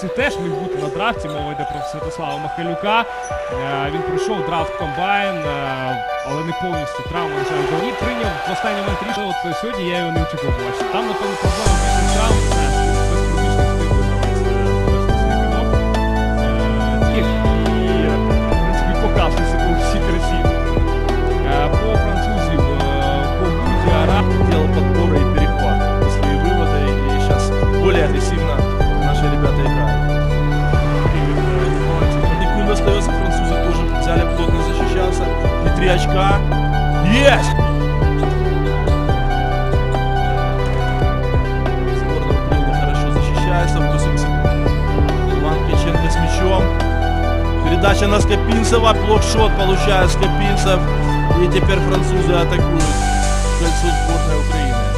Це теж міг бути на драфті, мова йде про Святослава Михайлюка. Е, Він пройшов драфт комбайн, е, але не повністю травма на жаль, І прийняв в останній момент рішення. От сьогодні я його не очікував побачити. Там, напевно, проблема більше в травм. Це без проміжних встигли гравець Таких і, в принципі, показує себе у всій красі. Е, По французів, е, по Гудіара. делал подборы и перехват. Свои выводы, и сейчас более агрессивно 4. Есть! Сборная Украины хорошо защищается. Иван Киченко с мячом. Передача на Скопинцева. Блокшот получает Скопинцев. И теперь французы атакуют кольцо сборной Украины.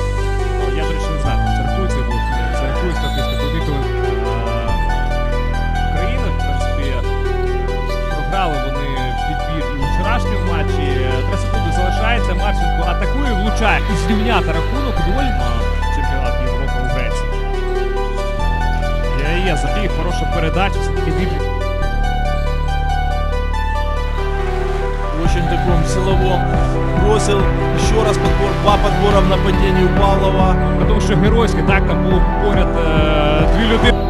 атакує, влучає і зрівняти рахунок доволі на чемпіонат Європи у Греції. Є, є забіг, хороша передача, все-таки вибір. В очень таком силовом бросил. Еще раз подбор, два подбора в нападении у Павлова. Тому що геройське, так, там було поряд е, дві людини.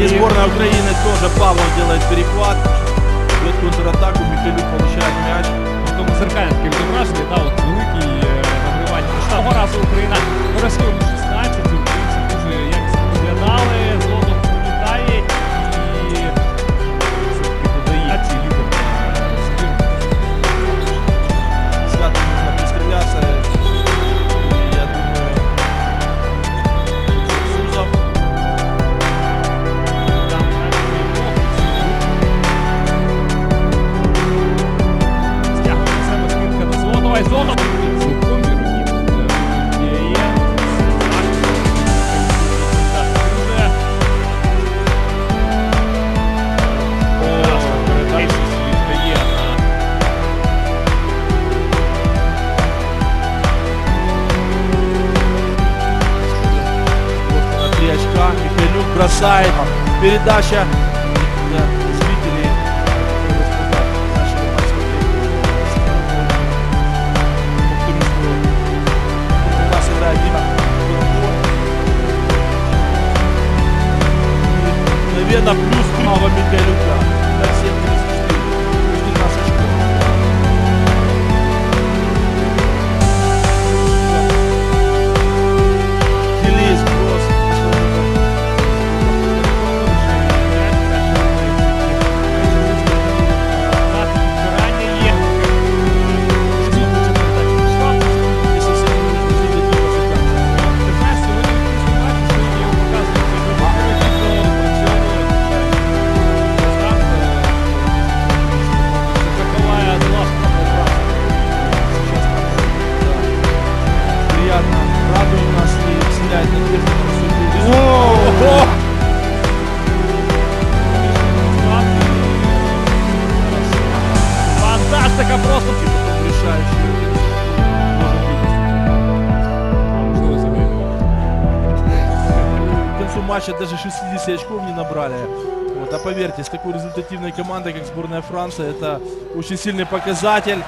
И сборная Украины тоже Павлов делает перехват. Контратаку, Михайлюк получает мяч. Тому зеркальне таке відображення, да, от великий Бросает. Передача. Посмотреть. Повторю, что у нас играет Дима. Наверное, плюс право Михайлюка. Матча даже 60 очков не набрали. Вот, а поверьте, с такой результативной командой, как сборная Франции, это очень сильный показатель.